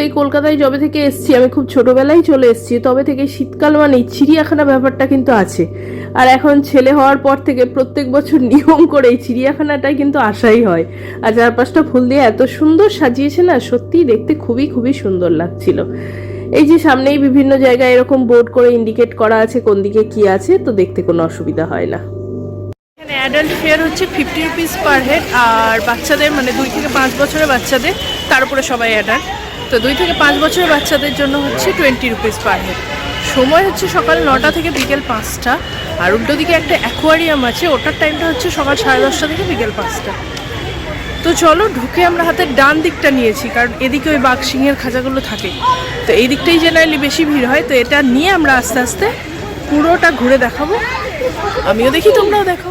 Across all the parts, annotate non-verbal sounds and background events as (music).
কথা কলকাতায় যবে থেকে এসছি, আমি খুব ছোটবেলায় চলে এসছি, তবে থেকে শীতকাল মানে চিড়িয়াখানা ব্যাপারটা কিন্তু আছে। আর এখন ছেলে হওয়ার পর থেকে প্রত্যেক বছর (laughs) নিয়ম করে এই চিড়িয়াখানাটাই কিন্তু আসাই হয়। আর চারপাশটা ফুল দিয়ে এত সুন্দর সাজিয়েছে না, সত্যিই দেখতে খুবই খুবই সুন্দর লাগছিল। এই যে সামনেই বিভিন্ন জায়গায় এরকম বোর্ড করে ইন্ডিকেট করা আছে কোন দিকে কি আছে, তো দেখতে কোনো অসুবিধা হয় না। অ্যাডাল্ট ফেয়ার হচ্ছে ফিফটি রুপিস পার হেড আর বাচ্চাদের মানে দুই থেকে পাঁচ বছরের বাচ্চাদের, তার উপরে সবাই অ্যাডাল্ট তো দুই থেকে পাঁচ বছরের বাচ্চাদের জন্য হচ্ছে টোয়েন্টি রুপিস পার হেড সময় হচ্ছে সকাল নটা থেকে বিকেল পাঁচটা আর উল্টো দিকে একটা অ্যাকোয়ারিয়াম আছে ওটার টাইমটা হচ্ছে সকাল সাড়ে দশটা থেকে বিকেল পাঁচটা তো চলো ঢুকে আমরা হাতের ডান দিকটা নিয়েছি কারণ এদিকে ওই বাঘ সিংহের খাঁচাগুলো থাকে তো এই দিকটাই জেনারেলি বেশি ভিড় হয় তো এটা নিয়ে আমরা আস্তে আস্তে পুরোটা ঘুরে দেখাবো আমিও দেখি তোমরাও দেখো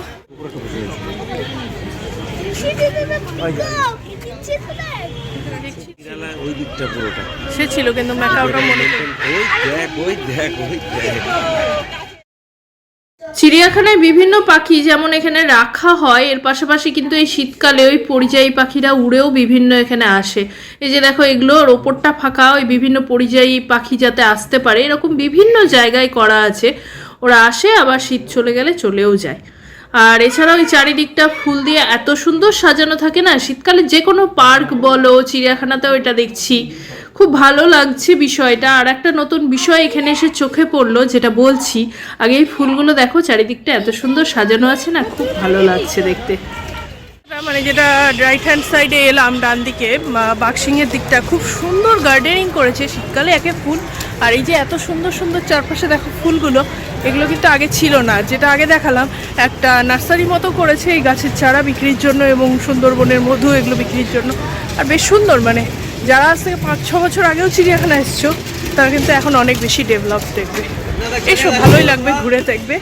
সে ছিল, কিন্তু চিড়িয়াখানায় বিভিন্ন পাখি যেমন এখানে রাখা হয়, এর পাশাপাশি কিন্তু এই শীতকালে ওই পরিযায়ী পাখিরা উড়েও বিভিন্ন এখানে আসে। এই যে দেখো এগুলোর ওপরটা ফাঁকা, ওই বিভিন্ন পরিযায়ী পাখি যাতে আসতে পারে, এরকম বিভিন্ন জায়গায় করা আছে। ওরা আসে, আবার শীত চলে গেলে চলেও যায়। আর এছাড়াও ওই চারিদিকটা ফুল দিয়ে এত সুন্দর সাজানো থাকে না? শীতকালে যে কোনো পার্ক বলো, চিড়িয়াখানাতেও এটা দেখছি। খুব ভালো লাগছে বিষয়টা। আর একটা নতুন বিষয় এখানে এসে চোখে পড়ল, যেটা বলছি। আগে এই ফুলগুলো দেখো, চারিদিকটা এত সুন্দর সাজানো আছে না? খুব ভালো লাগছে দেখতে। মানে যেটা রাইট হ্যান্ড সাইডে এলাম, ডান দিকে বাক্সিংয়ের দিকটা। খুব সুন্দর গার্ডেনিং করেছে শীতকালে, একে ফুল আর এই যে এত সুন্দর সুন্দর চারপাশে দেখো ফুলগুলো, এগুলো কিন্তু আগে ছিল না। যেটা আগে দেখালাম, একটা নার্সারি মতো করেছে এই গাছের চারা বিক্রির জন্য এবং সুন্দরবনের মধু এগুলো বিক্রির জন্য। আর বেশ সুন্দর মানে যারা আজ থেকে পাঁচ, ছ বছর আগেও চিড়িয়াখানা এসছো, তারা কিন্তু এখন অনেক বেশি ডেভেলপ দেখবে। এসব ভালোই লাগবে, ঘুরে দেখবে।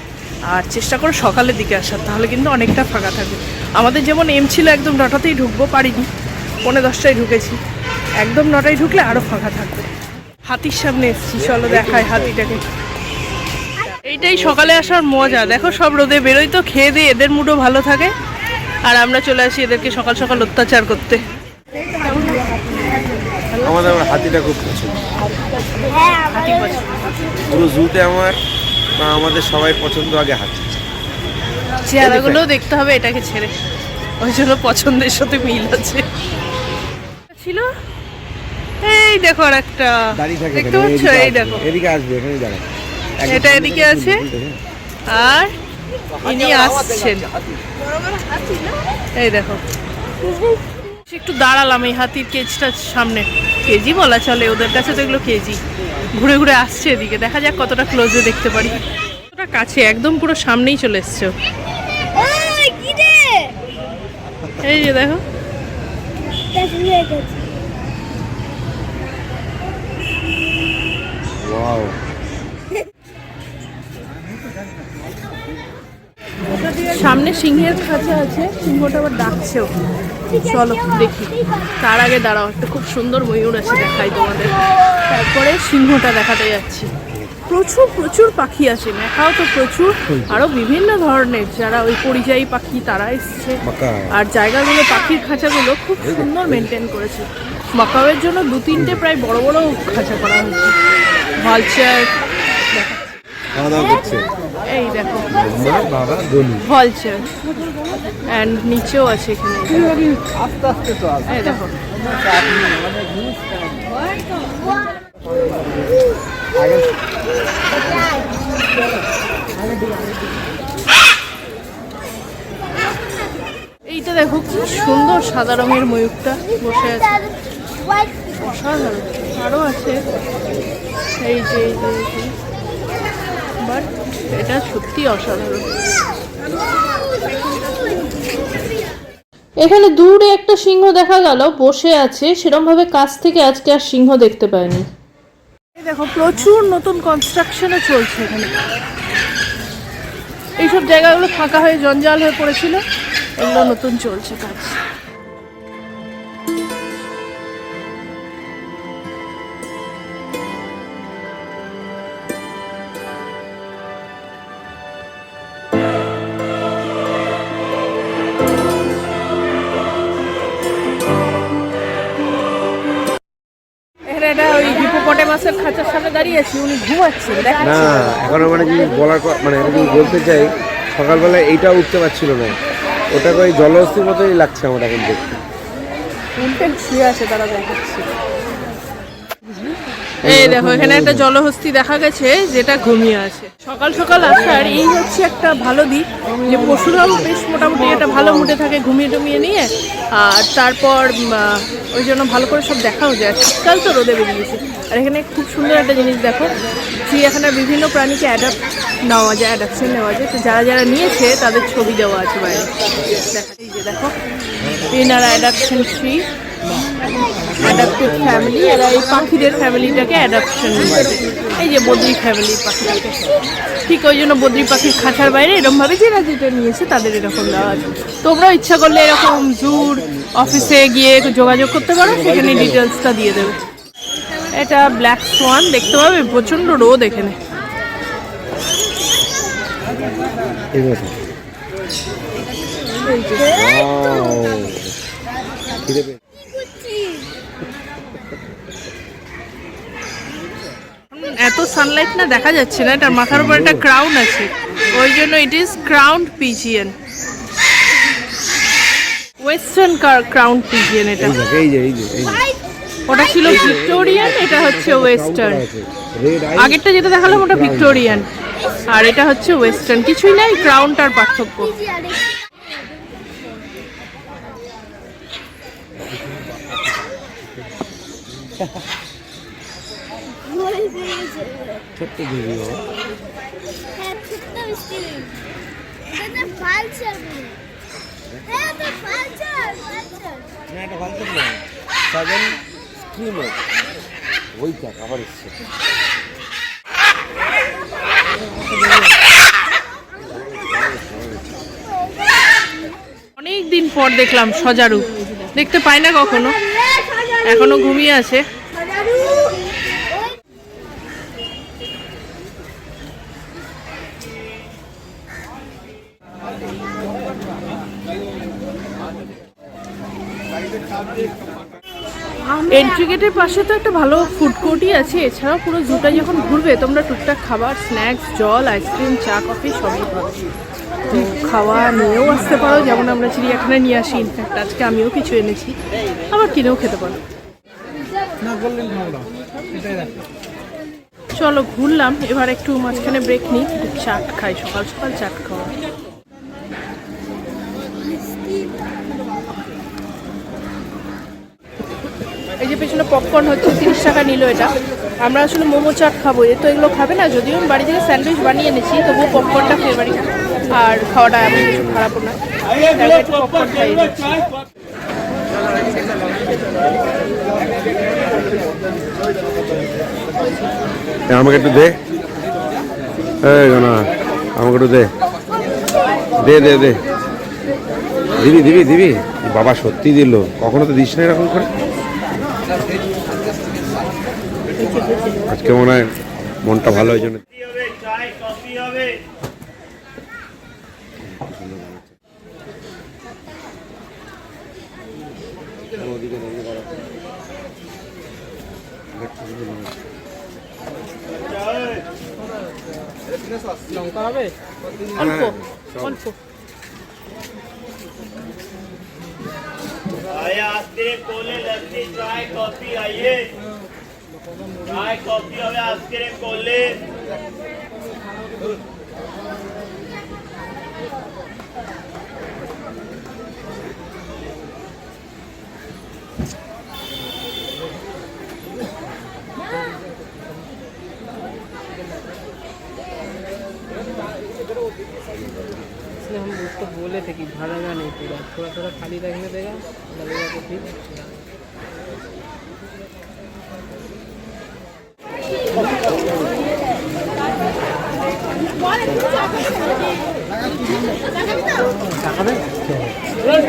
আর চেষ্টা করো সকালের দিকে আসার, তাহলে কিন্তু অনেকটা ফাঁকা থাকবে। আমাদের যেমন এম ছিল একদম নটাতেই ঢুকবো, পারিনি। পৌনে দশটায় ঢুকেছি। একদম নটায় ঢুকলে আরও ফাঁকা থাকবে। হাতির সামনে এসেছি চলো দেখায় হাতিটাকে। এইটাই সকালে আসার মজা। দেখো সব রোদে বেরোই তো খেয়ে দিয়ে এদের মুডও ভালো থাকে। আর আমরা চলে আসি এদেরকে সকাল সকাল অত্যাচার করতে। আমাদের আমার হাতিটা খুব পছন্দ। হাতি পছন্দ পুরো জুতে আমার আমাদের সবাই পছন্দ আগে হাতি। চেহারাগুলো দেখতে হবে এটাকে ছেড়ে। ওই জন্য পছন্দের সাথে মিল আছে। ছিল এই দেখো আর একটা। দেখতে পাচ্ছ? এই দেখো। এদিকে আসবে এখানে দাঁড়া এটা এদিকে আছে। আর ইনি আসছেন। এই দেখো। একটু দাঁড়ালাম এই হাতির কেজটার সামনে। কেজি বলা চলে ওদের কাছে তো এগুলো কেজি। ঘুরে ঘুরে আসছে এদিকে। দেখা যাক কতটা ক্লোজে দেখতে পারি। কতটা কাছে একদম পুরো সামনেই চলে এসছে। এই যে দেখো। সামনে সিংহের খাঁচা আছে, সিংহটা আবার ডাকছেও। চলো দেখি, তার আগে দাঁড়াও, একটা খুব সুন্দর ময়ূর আছে দেখাই তোমাদের। তারপরে সিংহটা দেখাতে যাচ্ছি। প্রচুর প্রচুর পাখি আছে মেকাও তো প্রচুর। আরও বিভিন্ন ধরনের যারা ওই পরিযায়ী পাখি তারা এসছে। আর জায়গাগুলো পাখির খাঁচাগুলো খুব সুন্দর মেনটেন করেছে। মাকাওয়ের জন্য দু তিনটে প্রায় বড় বড় খাঁচা করা হয়েছে। ভালচার এই দেখো। ভলচার অ্যান্ড নিচেও আছে এখানে। দেখো। এইটা দেখো কি সুন্দর সাদা রঙের ময়ূরটা বসে আছে। অসাধারণ আরও আছে। এই যে এই যে বাট এটা সত্যি অসাধারণ। এখানে দূরে একটা সিংহ দেখা গেল, বসে আছে। সেরকম ভাবে কাছ থেকে আজকে আর সিংহ দেখতে পাইনি। দেখো, প্রচুর নতুন কনস্ট্রাকশনে চলছে এখানে। এইসব জায়গাগুলো ফাঁকা হয়ে জঞ্জাল হয়ে পড়েছিল, এগুলো নতুন চলছে কাজ। আছি উনি ঘুমাচ্ছেন না এখন মানে যদি বলার মানে আমি যদি বলতে চাই সকালবেলা এইটা উঠতে পারছিল না। ওটাকে ওই জলহস্তির মতোই লাগছে আমার এখন দেখতে। উল্টে শুয়ে আছে তারা দেখাচ্ছে। এই দেখো, এখানে একটা জলহস্তি দেখা গেছে, যেটা ঘুমিয়ে আছে। সকাল সকাল আসার এই হচ্ছে একটা ভালো দিক, যে পশুরাও বেশ মোটামুটি একটা ভালো মুডে থাকে ঘুমিয়ে টুমিয়ে নিয়ে, আর তারপর ওই জন্য ভালো করে সব দেখাও যায়। শীতকাল তো রোদে বেরিয়েছে। আর এখানে খুব সুন্দর একটা জিনিস দেখো চিড়িয়াখানার বিভিন্ন প্রাণীকে অ্যাডাপ্ট নেওয়া যায় অ্যাডাপশন নেওয়া যায়। তো যারা যারা নিয়েছে, তাদের ছবি দেওয়া আছে বাইরে। এই যে দেখো এনারা অ্যাডাপশন ফ্রি অ্যাডাপ্টেড ফ্যামিলি এরা এই পাখিদের ফ্যামিলিটাকে অ্যাডাপশন এই যে বদ্রি ফ্যামিলির পাখিটাকে। ঠিক ওই জন্য বদ্রি পাখির খাঁচার বাইরে এরকমভাবে যেটা যেটা নিয়েছে তাদের এরকম দেওয়া আছে। তোমরাও ইচ্ছা করলে এরকম জুর অফিসে গিয়ে যোগাযোগ করতে পারো সেখানে ডিটেলসটা দিয়ে দেবে। এটা ব্ল্যাক সোয়ান দেখতে পাবে? প্রচণ্ড রোদ এখানে। ঠিক আছে খিদে পেয়ে- এত সানলাইট না দেখা যাচ্ছে না এটার মাথার উপর একটা ক্রাউন আছে। ওই জন্য it is crowned pigeon western crowned pigeon এটা। এই যে এই যে ওটা ছিল ভিক্টোরিয়ান এটা হচ্ছে ওয়েস্টার্ন আগেরটা যেটা দেখালাম ওটা ভিক্টোরিয়ান আর এটা হচ্ছে ওয়েস্টার্ন কিছুই নাই ক্রাউনটার পার্থক্য। ছোট্ট দিদি ও হ্যাঁ ছোট্ট মিষ্টি এটা ফালচার হ্যাঁ তো ফালচার ফালচার না এটা ভালো না সাজান স্ক্রিমার ওইটা আবার এসছে। অনেক দিন পর দেখলাম সজারু। দেখতে পাই না কখনো। এখনও ঘুমিয়ে আছে। এন্ট্রি গেটের পাশে তো একটা ভালো ফুড কোর্টই আছে। এছাড়াও পুরো জুটা যখন ঘুরবে, তোমরা টুকটাক খাবার স্ন্যাক্স জল আইসক্রিম চা কফি সবই পাবে। খাওয়া নিয়েও আসতে পারো, যেমন আমরা চিড়িয়াখানায় নিয়ে আসি। ইনফ্যাক্ট আজকে আমিও কিছু এনেছি। আবার কিনেও খেতে পারো। চলো ঘুরলাম, এবার একটু মাঝখানে ব্রেক নিই। চাট খাই, সকাল সকাল চাট খাওয়া। যে পেছনে পপকর্ন হচ্ছে তিরিশ টাকা নিল এটা। আমরা আসলে মোমো চাট খাব এ তো এগুলো খাবে না যদিও আমি বাড়ি থেকে স্যান্ডউইচ বানিয়ে এনেছি তবুও পপকর্নটা ফেভারিট আর খাওয়াটা এমন কিছু খারাপও না। পপকর্ন আমাকে একটু দে। এই না আমাকে একটু দে। দে দে দে। দিবি দিবি দিবি। বাবা সত্যি দিল। কখনো তো দিস না এরকম করে। আজকে মনে হয়? মনটা ভালো ওই জন্য। লঙ্কা হবে অল্প কোলে লস্যি চায় কফি আইয়ে। चाय कॉफी হবে আইসক্রিম কোলে इसलिए हम उसको बोले थे कि भरेगा नहीं पूरा थोड़ा थोड़ा खाली रखने देगा लगेगा तो ठीक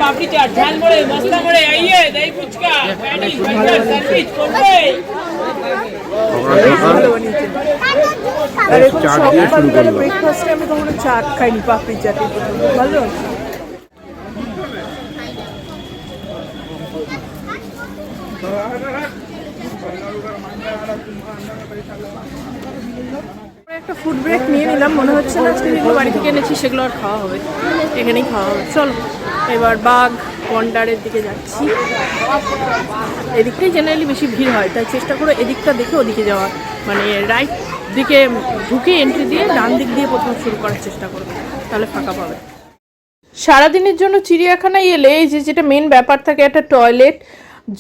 આપણી ત્યાં અઠાણ મળે મસ્તા મળે આઈએ દહીં પૂચકા પેટી બટર સેન્ડવિચ কোম্পাઈ আমি কখনো চাট খাইনি পাপড়ি চাটি একটা ফুড ব্রেক নিয়ে নিলাম মনে হচ্ছে না যেগুলো বাড়ি থেকে এনেছি সেগুলো আর খাওয়া হবে। এখানেই খাওয়া হবে। চলো। এবার বাঘ কন্ডারের দিকে যাচ্ছি। এদিকটাই জেনারেলি বেশি ভিড় হয়, তাই চেষ্টা করো এদিকটা দেখে ওদিকে যাওয়ার মানে রাইট দিকে ঢুকে এন্ট্রি দিয়ে ডান দিক দিয়ে প্রথম শুরু করার চেষ্টা করবে, তাহলে ফাঁকা পাবে। সারাদিনের জন্য চিড়িয়াখানায় এলে এই যে যেটা মেন ব্যাপার থাকে, একটা টয়লেট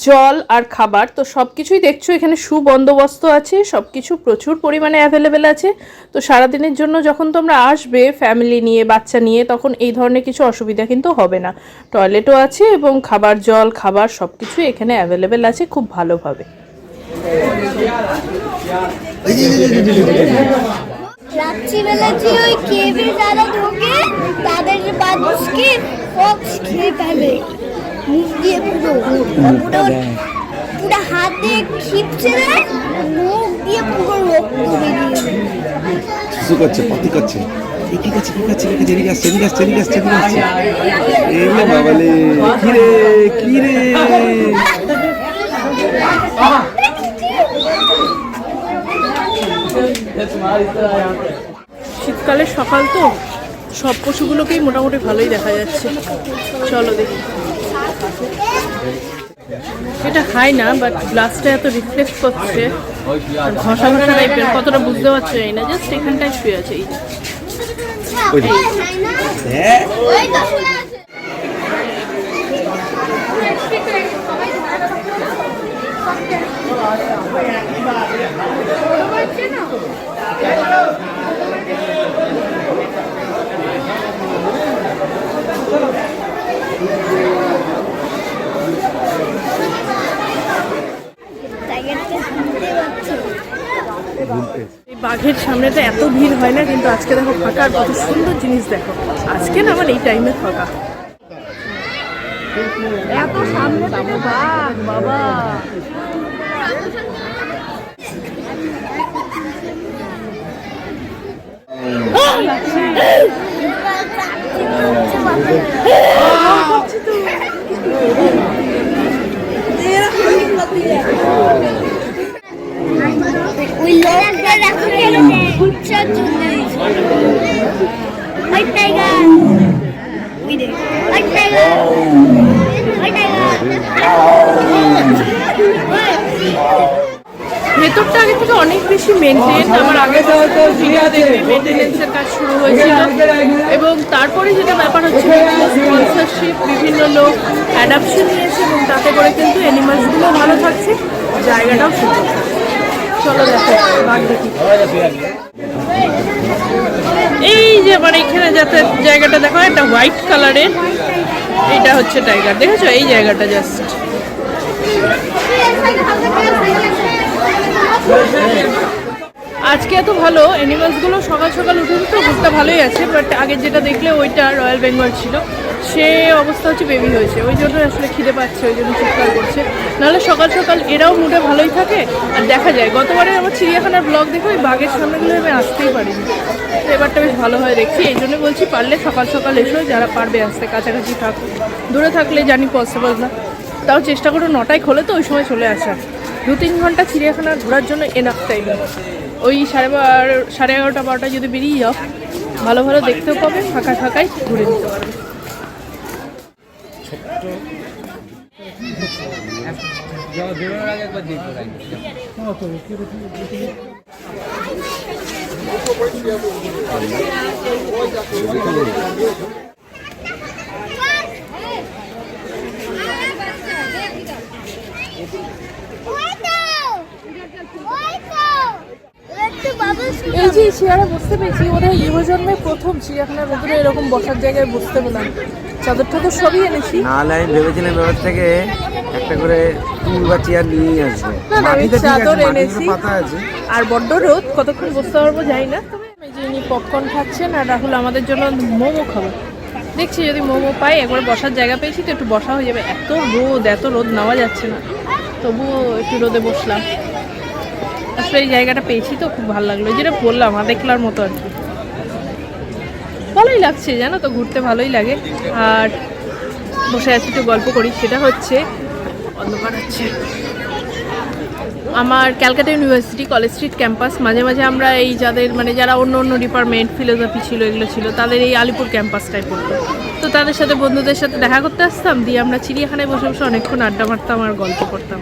জল আর খাবার, তো সব কিছুই দেখছ এখানে সুবন্দোবস্ত আছে সব কিছু প্রচুর পরিমাণে অ্যাভেলেবেল আছে। তো সারাদিনের জন্য যখন তোমরা আসবে ফ্যামিলি নিয়ে, বাচ্চা নিয়ে, তখন এই ধরনের কিছু অসুবিধা কিন্তু হবে না। টয়লেটও আছে এবং খাবার জল, খাবার সব কিছু এখানে অ্যাভেলেবেল আছে খুব ভালোভাবে। রাত্রিবেলা যে ওই যারা তাদের মানুষকে ফক্স খেয়ে ফেলে। মুখ দিয়ে পুরো পুরো পুরো হাত দিয়ে খিপছে দেয় মুখ দিয়ে পুরো রক্ত বেরিয়ে। করছে পাতি করছে। এ কি করছে কি করছে এদিকে এদিকে আসছে এদিকে আসছে এদিকে আসছে এদিকে আসছে। এগুলো বাবালে কি রে কি রে? শীতকালের সকাল তো সব পশুগুলোকেই মোটামুটি ভালোই দেখা যাচ্ছে। চলো দেখি। এটা খাই না বাট গ্লাসটা এত রিফ্লেক্ট করছে। আর ঘষা ঘষা টাইপের কতটা বুঝতে পারছ এই না জাস্ট এখানটায় শুয়ে আছে এই যে। ওই দিকে। ওই তো শুনে আছে। টাইগারটা শুনতে পাচ্ছ এই সামনে তো এত ভিড় হয় না, কিন্তু আজকে দেখো ফাঁকা আর কত সুন্দর জিনিস দেখো। আজকে না আমার এই টাইমে ফাঁকা। এত সামনে বাঘ, বাবা লোকটা দেখো কেন ঘুরছার জন্য ওই টাইগার ওই দেখ ওই টাইগার ওই টাইগার ভেতরটা আগে থেকে অনেক বেশি মেনটেন আমার আগে মেনটেনেন্সের কাজ শুরু হয়েছিল। এবং তারপরে যেটা ব্যাপার হচ্ছে স্পন্সরশিপ বিভিন্ন লোক অ্যাডাপশন নিয়েছে এবং তাতে করে কিন্তু অ্যানিমালসগুলো ভালো থাকছে, জায়গাটাও সুন্দর। এই যে আমার এখানে যাতে জায়গাটা দেখো একটা হোয়াইট কালারের এটা হচ্ছে টাইগার দেখেছ? এই জায়গাটা জাস্ট আজকে এত ভালো অ্যানিমালসগুলো সকাল সকাল উঠে তো অবস্থা ভালোই আছে বাট আগে যেটা দেখলে ওইটা রয়্যাল বেঙ্গল ছিল। সে অবস্থা হচ্ছে বেবি হয়েছে। ওই জন্য আসলে খিদে পাচ্ছে, ওই জন্য চিৎকার করছে। নাহলে সকাল সকাল এরাও মুডে ভালোই থাকে। আর দেখা যায় গতবারে আমার চিড়িয়াখানার ব্লগ দেখে ওই বাঘের সামনেগুলো আমি আসতেই পারিনি। তো এবারটা বেশ ভালো হয় দেখছি। এই জন্য বলছি, পারলে সকাল সকাল এসো, যারা পারবে আসতে, কাছাকাছি থাকো। দূরে থাকলে জানি পসিবল না। তাও চেষ্টা করো, নটায় খোলে তো ওই সময় চলে আসা। দু তিন ঘণ্টা চিড়িয়াখানা ঘোরার জন্য এনাফ টাইম ওই সাড়ে বারো, সাড়ে এগারোটা বারোটা যদি বেরিয়ে যাও, ভালো ভালো দেখতেও পাবে, ফাঁকা ফাঁকাই ঘুরে নিতে পারবে। ওই তো একটু বাবা এই যে চেয়ারে বসতে পেরেছি ওদের ইহজন্মে প্রথম চিড়িয়াখানার ভেতরে এরকম বসার জায়গায় বসতে পেলাম। চাদর টাদর সবই এনেছি। নাহলে আমি ভেবেছিলাম এবার থেকে একটা করে টুল বা চেয়ার নিয়েই আসবে। না, না, আমি চাদর এনেছি। পাতা আছে। আর বড্ড রোদ কতক্ষণ বসতে পারব জানি না। তবে আমি যে ইনি পপকর্ন খাচ্ছেন আর রাহুল আমাদের জন্য মোমো খাব। দেখছি যদি মোমো পাই একবার বসার জায়গা পেয়েছি তো একটু বসা হয়ে যাবে। এত রোদ এত রোদ নেওয়া যাচ্ছে না। তবুও একটু রোদে বসলাম। আসলে এই জায়গাটা পেয়েছি তো, খুব ভালো লাগল। যেটা বললাম আদেকলার মতো আর কি। ভালোই লাগছে, জানো তো, ঘুরতে ভালোই লাগে। আর বসে আছি একটু গল্প করি, সেটা হচ্ছে অন্ধকার হচ্ছে। আমার Calcutta University, College Street campus, মাঝে মাঝে আমরা এই যাদের মানে যারা অন্য অন্য ডিপার্টমেন্ট, ফিলোসফি ছিল, এগুলো ছিল, তাদের এই আলিপুর ক্যাম্পাসটাই পড়তো। তো তাদের সাথে, বন্ধুদের সাথে দেখা করতে আসতাম, দিয়ে আমরা চিড়িয়াখানায় বসে বসে অনেকক্ষণ আড্ডা মারতাম আর গল্প করতাম।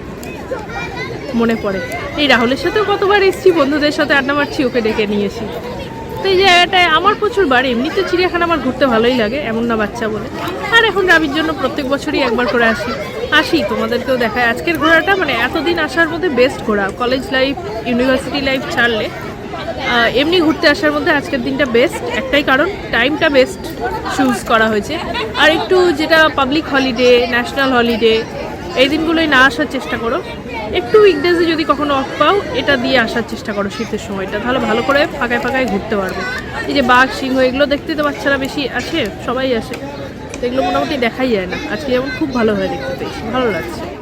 মনে পড়ে। এই রাহুলের সাথেও কতবার এসেছি, বন্ধুদের সাথে আড্ডা মারছি, ওকে ডেকে নিয়েছি। তো এই জায়গাটায় আমার প্রচুর বাড়ি এমনিতে চিড়িয়াখানা আমার ঘুরতে ভালোই লাগে, এমন না বাচ্চা বলে। আর এখন রাবির জন্য প্রত্যেক বছরই একবার করে আসি। আসি, তোমাদেরকেও দেখায় আজকের ঘোরাটা মানে এতদিন আসার মধ্যে বেস্ট ঘোরা। কলেজ লাইফ ইউনিভার্সিটি লাইফ ছাড়লে এমনি ঘুরতে আসার মধ্যে আজকের দিনটা বেস্ট একটাই কারণ টাইমটা বেস্ট চুজ করা হয়েছে। আর একটু যেটা পাবলিক হলিডে ন্যাশনাল হলিডে এই দিনগুলোই না আসার চেষ্টা করো। একটু উইকডেজে যদি কখনো অফ পাও, এটা দিয়ে আসার চেষ্টা করো শীতের সময়টা। তাহলে ভালো করে ফাঁকায় ফাঁকায় ঘুরতে পারবে। এই যে বাঘ, সিংহ, এগুলো দেখতে তো বাচ্চারা বেশি আসে, সবাই আসে। তো এগুলো মোটামুটি দেখাই যায় না। আজকে যেমন খুব ভালো হয় দেখতে পেয়েছি, ভালো লাগছে।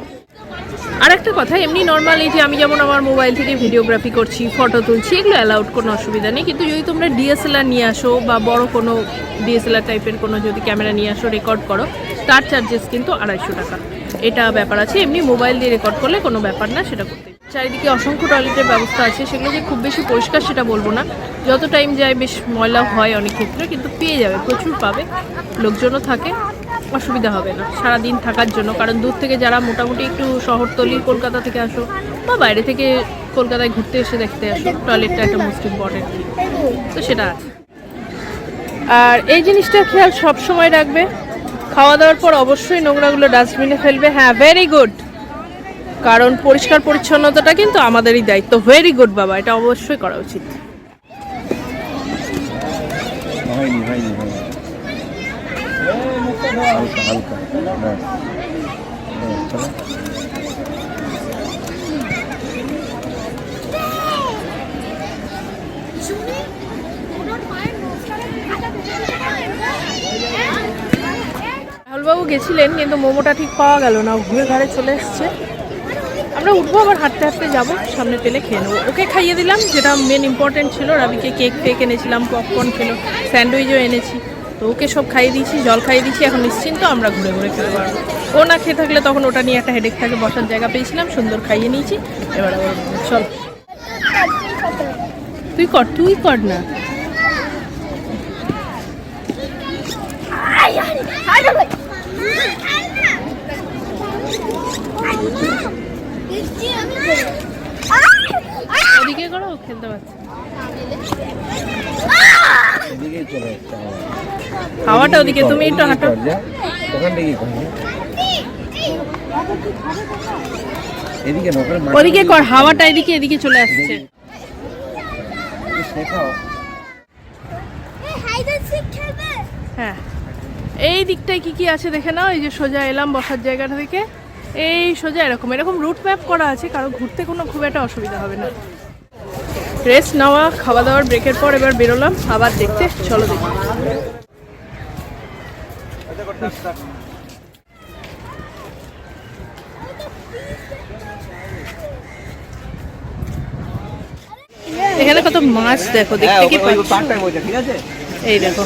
আর একটা কথা, এমনি নর্মাল যে আমি যেমন আমার মোবাইল থেকে ভিডিওগ্রাফি করছি ফটো তুলছি, এগুলো অ্যালাউড কোনো অসুবিধা নেই। কিন্তু যদি তোমরা ডিএসএলআর নিয়ে আসো বা বড় কোনো ডিএসএলআর টাইপের কোনো যদি ক্যামেরা নিয়ে আসো রেকর্ড করো, তার চার্জেস কিন্তু আড়াইশো টাকা। এটা ব্যাপার আছে, এমনি মোবাইল দিয়ে রেকর্ড করলে কোনো ব্যাপার না, সেটা করতে চারিদিকে অসংখ্য টয়লেটের ব্যবস্থা আছে, সেগুলো যে খুব বেশি পরিষ্কার সেটা বলব না। যত টাইম যায় বেশ ময়লা হয় অনেক ক্ষেত্রে, কিন্তু পেয়ে যাবে, প্রচুর পাবে, লোকজনও থাকে। অসুবিধা হবে না সারা দিন থাকার জন্য। কারণ দূর থেকে যারা মোটামুটি একটু শহরতলি কলকাতা থেকে আসো বা বাইরে থেকে কলকাতায় ঘুরতে এসে দেখতে আসো, টয়লেটটা একটা মোস্ট ইম্পর্টেন্ট তো সেটা আছে। আর এই জিনিসটা খেয়াল সব সময় রাখবে। খাওয়া দাওয়ার পর অবশ্যই নোংরাগুলো ডাস্টবিনে ফেলবে। হ্যাঁ ভেরি গুড কারণ পরিষ্কার পরিচ্ছন্নতাটা কিন্তু আমাদেরই দায়িত্ব। ভেরি গুড বাবা, এটা অবশ্যই করা উচিত। হয়নি হয়নি হয়নি। হালকা হালকা রাহুলবাবু গেছিলেন, কিন্তু মোমোটা ঠিক পাওয়া গেল না। ঘুরে ঘাড়ে চলে এসছে। আমরা উঠবো আবার, হাঁটতে হাঁটতে যাব। সামনে পেলে খেয়ে নেব। ওকে খাইয়ে দিলাম, যেটা মেন ইম্পর্টেন্ট ছিল। রাবিকে কেক ফেক এনেছিলাম পপকর্ন খেলো স্যান্ডউইচও এনেছি। তো ওকে সব খাইয়ে দিয়েছি, জল খাইয়ে দিয়েছি, এখন নিশ্চিন্ত আমরা ঘুরে ঘুরে খেতে পারব। ও না খেয়ে থাকলে তখন ওটা নিয়ে একটা হেডেক থাকে, বসার জায়গা পেয়েছিলাম, সুন্দর খাইয়ে নিয়েছি। এবার চল। তুই কর তুই কর না। ওদিকে করো খেলতে পারছে। হাওয়াটা ওদিকে তুমি একটু হাঁটো। কর, যা। ওখান থেকেই কর, যা। এদিকে না ওখানে মাঠের ওদিকে কর হাওয়াটা এদিকে এদিকে চলে আসছে। হ্যাঁ। এই দিকটায় কি কি আছে দেখে নাও এই যে সোজা এলাম বসার জায়গাটা থেকে। এই সোজা এরকম এরকম রুট ম্যাপ করা আছে কারও ঘুরতে কোনো খুব একটা অসুবিধা হবে না। রেস্ট নেওয়া খাওয়া দাওয়ার ব্রেকের পর এবার বেরোলাম আবার দেখতে চলো দেখি। এখানে কত মাছ দেখো দেখতে কি এই দেখো।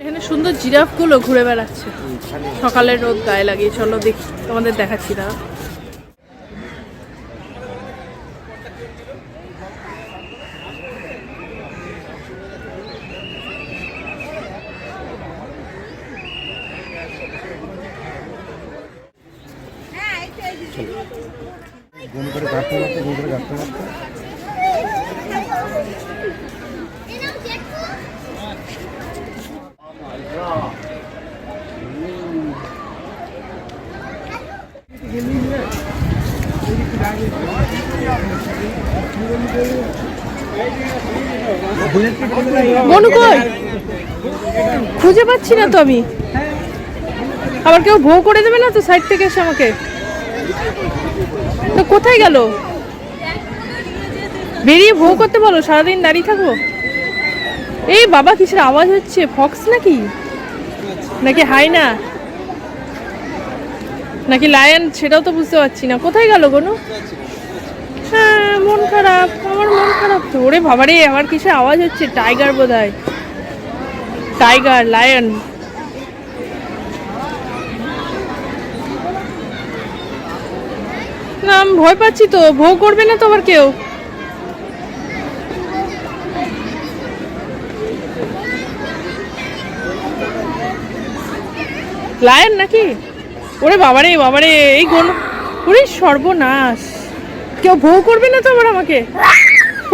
এখানে সুন্দর জিরাফগুলো ঘুরে বেড়াচ্ছে। সকালের রোদ গায়ে লাগিয়ে চলো দেখি তোমাদের দেখাচ্ছি দাঁড়া কাটতে খুঁজে পাচ্ছি না তো আমি। আবার কেউ ভৌ করে দেবে না তো সাইড থেকে এসে আমাকে? তো কোথায় গেল? বেরিয়ে ভোগ করতে বলো, সারাদিন দাঁড়িয়ে থাকব। এই বাবা, কিসের আওয়াজ হচ্ছে? ফক্স নাকি? নাকি হাই না নাকি লায়ন? সেটাও তো বুঝতে পারছি না। কোথায় গেল কোনো হ্যাঁ মন খারাপ, আমার মন খারাপ তো। ওরে বাবারে, আমার কিসের আওয়াজ হচ্ছে? টাইগার বোধ হয় টাইগার, লায়ন। না ভয় পাচ্ছি তো, ভোগ করবে না তো আবার কেউ? লায়ন নাকি? ওরে বাবারে বাবারে, এই গোল ওরে সর্বনাশ। কেউ ভোগ করবে না তো আবার আমাকে?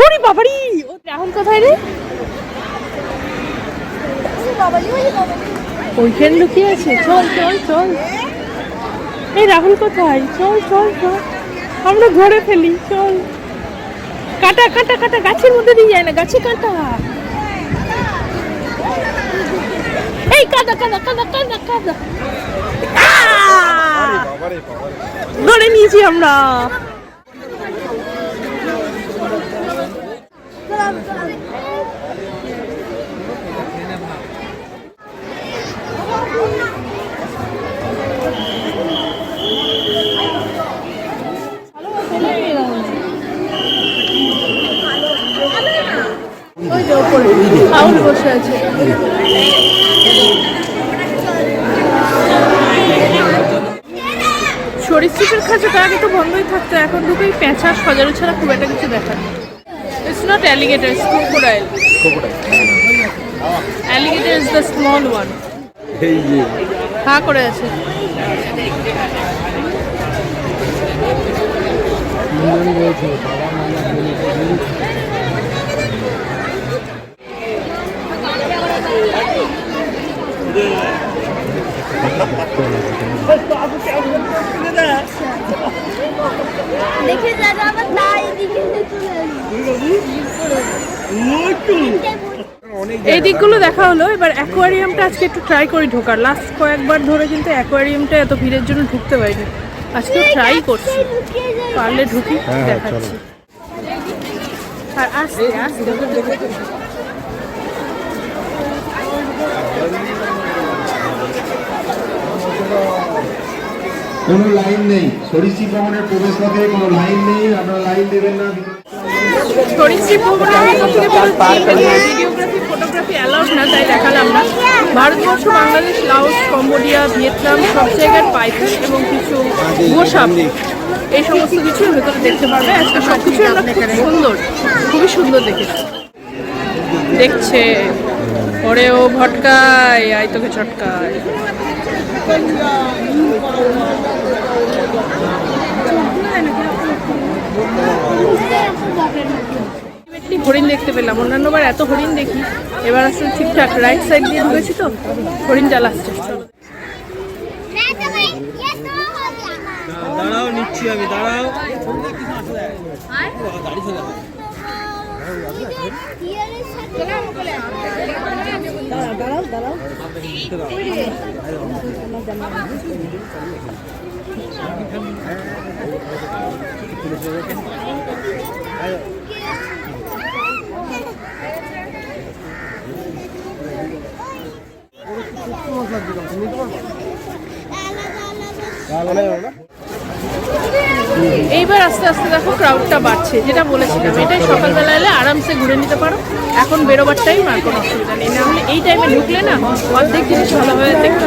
ওরে বাবারি, ও রাহুল কোথায় রে? ওইখানে লুকিয়ে আছে। চল চল চল। এই রাহুল কোথায়? চল চল চল। আমরা ধরে ফেলি চল। কাটা কাটা কাটা গাছের মধ্যে দিয়ে যায় না গাছে কাটা। এই কাদা কাদা কাদা কাদা কাদা! ধরে নিয়েছি আমরা। রাহুল বসে আছে। সরীসৃপের খাঁচাটা আগে তো বন্ধই থাকতো এখন দুটো এই পেঁচা সজারু ছাড়া খুব একটা কিছু দেখা it's not alligator it's crocodile alligator is the small one হা করে আছে। দেখে এই দিকগুলো দেখা হলো এবার অ্যাকোয়ারিয়ামটা আজকে একটু ট্রাই করি ঢোকার। লাস্ট কয়েকবার ধরে কিন্তু অ্যাকোয়ারিয়ামটা এত ভিড়ের জন্য ঢুকতে পারিনি। আজকে ট্রাই করছি। পারলে ঢুকি হ্যাঁ, হ্যাঁ, দেখাচ্ছি। আর আস্তে আস্তে কোনো লাইন নেই। সরিষি ভবনের প্রবেশ পথে কোনো লাইন নেই আপনারা লাইন দেবেন না। সরীসৃপ ভবনের থেকে ভিডিওগ্রাফি ফটোগ্রাফি অ্যালাউড না, তাই দেখালাম না। Bharatvarsha Bangladesh Laos Cambodia, Vietnam সব জায়গার পাইথন এবং কিছু গোসাপ, এই সমস্ত কিছু ভেতরে দেখতে পারবে। আজকে সব কিছু আমরা খুব সুন্দর, খুবই সুন্দর দেখেছি। দেখছে, ওরে ও ভটকায় আই তোকে ছটকায় একটি হরিণ দেখতে পেলাম। অন্যান্যবার এত হরিণ দেখি। এবার আসলে ঠিকঠাক রাইট সাইড দিয়ে ঢুকেছি তো হরিণ চালাচ্ছে চলো। দাঁড়াও নিচ্ছি আমি দাঁড়াও। এইবার আস্তে আস্তে দেখো ক্রাউডটা বাড়ছে যেটা বলেছিলাম। এটাই সকালবেলা এলে আরামসে ঘুরে নিতে পারো। এখন বেরোবার টাইম আর কোনো অসুবিধা নেই। না হলে এই টাইমে ঢুকলে না অর্ধেক জিনিস ভালোভাবে দেখতে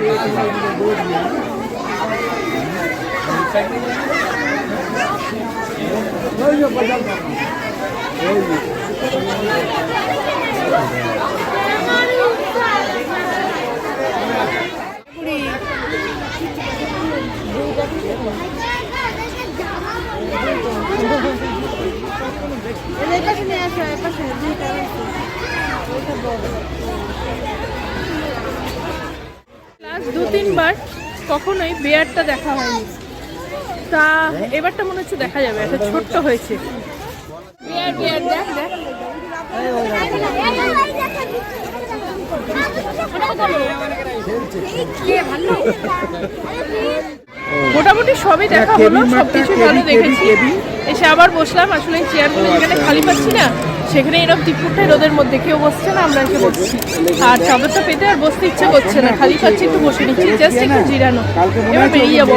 লাস্ট দু তিনবার কখনোই বেয়ারটা দেখা হয়নি। তা এবারটা মনে হচ্ছে দেখা যাবে একটা ছোট্ট হয়েছে। বেয়ার বেয়ার দেখ দেখ। মোটামুটি সবই দেখা হলো সব কিছু ভালো দেখেছি। এসে আবার বসলাম আসলে এই চেয়ারগুলো যেখানে খালি পাচ্ছি না সেখানে এরকম টিপুরটাই রোদের মধ্যে কেউ বসছে না, আমরা বসছি আর চাদরটা পেতে আর বসতে ইচ্ছে করছে না, খালি পাচ্ছি একটু বসে নিচ্ছি জাস্ট একটু জিরানো। এবার বেরিয়ে যাব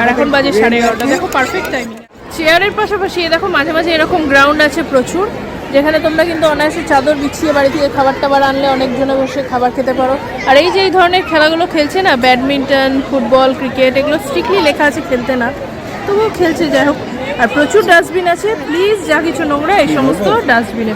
আর এখন বাজে সাড়ে এগারোটা। দেখো পারফেক্ট টাইমিং চেয়ারের পাশাপাশি দেখো মাঝে মাঝে এরকম গ্রাউন্ড আছে প্রচুর, যেখানে তোমরা কিন্তু অনায়াসে চাদর বিছিয়ে বাড়ি থেকে খাবার টাবার আনলে অনেকজনে বসে খাবার খেতে পারো। আর এই যে এই ধরনের খেলাগুলো খেলছে না, ব্যাডমিন্টন, ফুটবল, ক্রিকেট, এগুলো স্ট্রিক্টলি লেখা আছে খেলতে না। তবুও খেলছে, যাই হোক। আর প্রচুর ডাস্টবিন আছে। প্লিজ, যা কিছু নোংরা, এই সমস্ত ডাস্টবিনে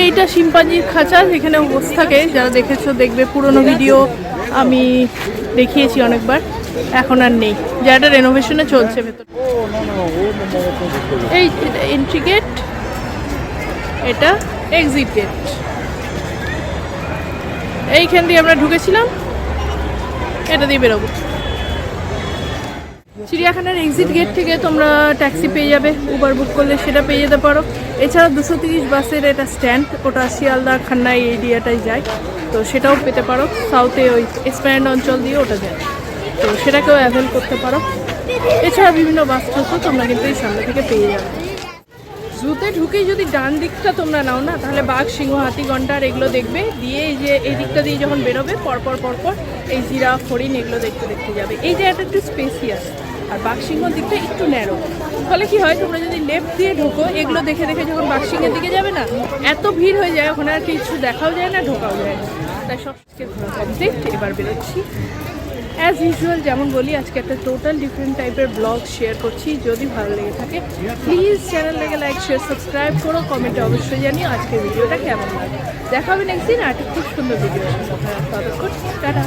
এইটা শিম্পাঞ্জির খাঁচা, যেখানে বসে থাকে। যারা দেখেছ, দেখবে পুরনো ভিডিও। আমি দেখিয়েছি অনেকবার, এখন আর নেই। জায়গাটা রেনোভেশনে চলছে ভেতর। এই এন্ট্রি গেট এটা এক্সিট গেট এইখান দিয়ে আমরা ঢুকেছিলাম, এটা দিয়ে বেরোবো। চিড়িয়াখানার এক্সিট গেট থেকে তোমরা ট্যাক্সি পেয়ে যাবে উবার বুক করলে সেটা পেয়ে যেতে পারো। এছাড়া দুশো তিরিশ বাসের এটা স্ট্যান্ড ওটা শিয়ালদা খান্না এরিয়াটাই যায়। তো সেটাও পেতে পারো। সাউথে ওই এক্সপ্যান্ড অঞ্চল দিয়ে ওটা যায়। তো সেটাকেও অ্যাভেল করতে পারো। এছাড়া বিভিন্ন বাস টসও তোমরা কিন্তু এই সামনে থেকে পেয়ে যাবে। জুতে ঢুকেই যদি ডান দিকটা তোমরা নাও না, তাহলে বাঘ, সিংহ, হাতি, গন্ডার এগুলো দেখবে। দিয়ে এই যে এই দিকটা দিয়ে যখন বেরোবে, পরপর পরপর এই জিরা, হরিণ এগুলো দেখতে দেখতে যাবে। এই জায়গাটা একটু স্পেসিয়াস আর বাঘ সিংহর দিকটা একটু ন্যারো। ফলে কি হয়, তোমরা যদি লেফট দিয়ে ঢোকো, এগুলো দেখে দেখে যখন বাঘ সিংহের দিকে যাবে না, এত ভিড় হয়ে যায়, ওখানে আর কিছু দেখাও যায় না, ঢোকাও যায় না। তাই সব ঘোরা কমপ্লিট এবার বেরোচ্ছি। অ্যাজ ইউজুয়াল যেমন বলি, আজকে একটা টোটাল ডিফারেন্ট টাইপের ব্লগ শেয়ার করছি। যদি ভালো লেগে থাকে প্লিজ চ্যানেল লেগে লাইক শেয়ার সাবস্ক্রাইব করো কমেন্টে অবশ্যই জানিও আজকের ভিডিওটা কেমন লাগে দেখা হবে নেক্সট দিন, আর একটা খুব সুন্দর ভিডিও ততক্ষণ, টাটা।